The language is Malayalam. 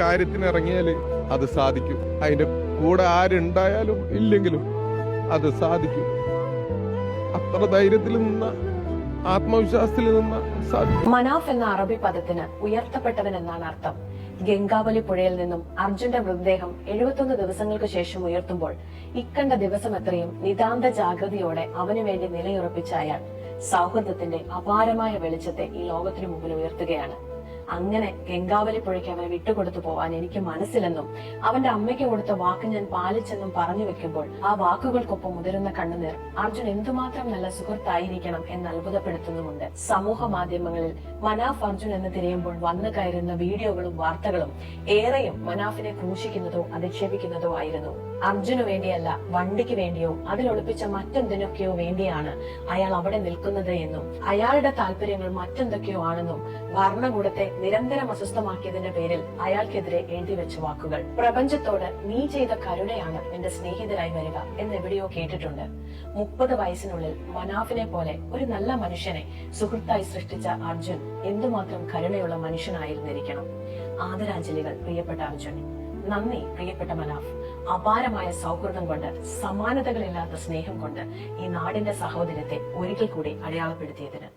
കാര്യത്തിന് ഇറങ്ങിയാൽ അത് സാധിക്കും. അതിന്റെ കൂടെ ആരുണ്ടായാലും ഇല്ലെങ്കിലും അത് സാധിക്കും. അത്ര ധൈര്യത്തിൽ നിന്ന ആത്മവിശ്വാസത്തിൽ നിന്ന മനാഫ് എന്ന അറബി പദത്തിന് ഉയർത്തപ്പെട്ടവൻ എന്നാണ് അർത്ഥം. ഗംഗാവലി പുഴയിൽ നിന്നും അർജുന്റെ മൃതദേഹം എഴുപത്തൊന്ന് ദിവസങ്ങൾക്ക് ശേഷം ഉയർത്തുമ്പോൾ ഇക്കണ്ട ദിവസം എത്രയും നിതാന്ത ജാഗ്രതയോടെ അവനു വേണ്ടി നിലയുറപ്പിച്ച അയാൾ സൗഹൃദത്തിന്റെ അപാരമായ വെളിച്ചത്തെ ഈ ലോകത്തിനു മുമ്പിൽ ഉയർത്തുകയാണ്. അങ്ങനെ ഗംഗാവലി പുഴയ്ക്ക് അവനെ വിട്ടുകൊടുത്തു പോവാൻ എനിക്ക് മനസ്സിലെന്നും അവന്റെ അമ്മയ്ക്ക് കൊടുത്ത വാക്ക് ഞാൻ പാലിച്ചെന്നും പറഞ്ഞു വെക്കുമ്പോൾ ആ വാക്കുകൾക്കൊപ്പം മുതിരുന്ന കണ്ണുനീർ അർജുൻ എന്തുമാത്രം നല്ല സുഹൃത്തായിരിക്കണം എന്ന് അത്ഭുതപ്പെടുത്തുന്നുമുണ്ട്. സമൂഹ മാധ്യമങ്ങളിൽ മനാഫ് അർജുൻ എന്ന് തിരയുമ്പോൾ വന്നു കയറുന്ന വീഡിയോകളും വാർത്തകളും ഏറെയും മനാഫിനെ ക്രൂശിക്കുന്നതോ അധിക്ഷേപിക്കുന്നതോ ആയിരുന്നു. അർജുനു വേണ്ടിയല്ല വണ്ടിക്ക് വേണ്ടിയോ അതിൽ ഒളിപ്പിച്ച മറ്റെന്തിനൊക്കെയോ വേണ്ടിയാണ് അയാൾ അവിടെ നിൽക്കുന്നത് എന്നും അയാളുടെ താല്പര്യങ്ങൾ മറ്റെന്തൊക്കെയോ ആണെന്നും ഭരണകൂടത്തെ നിരന്തരം അസ്വസ്ഥമാക്കിയതിന്റെ പേരിൽ അയാൾക്കെതിരെ എഴുതി വെച്ച വാക്കുകൾ. പ്രപഞ്ചത്തോട് നീ ചെയ്ത കരുണയാണ് എന്റെ സ്നേഹിതരായി വരിക എന്നെവിടെയോ കേട്ടിട്ടുണ്ട്. മുപ്പത് വയസ്സിനുള്ളിൽ മനാഫിനെ പോലെ ഒരു നല്ല മനുഷ്യനെ സുഹൃത്തായി സൃഷ്ടിച്ച അർജുൻ എന്തുമാത്രം കരുണയുള്ള മനുഷ്യനായിരുന്നിരിക്കണം. ആദരാഞ്ജലികൾ പ്രിയപ്പെട്ട അർജുൻ. നന്ദി പ്രിയപ്പെട്ട മനാഫ്. അപാരമായ സൗഹൃദം കൊണ്ട് സമാനതകളില്ലാത്ത സ്നേഹം കൊണ്ട് ഈ നാടിന്റെ സഹോദരത്തെ ഒരിക്കൽ കൂടി അടയാളപ്പെടുത്തിയതിന്.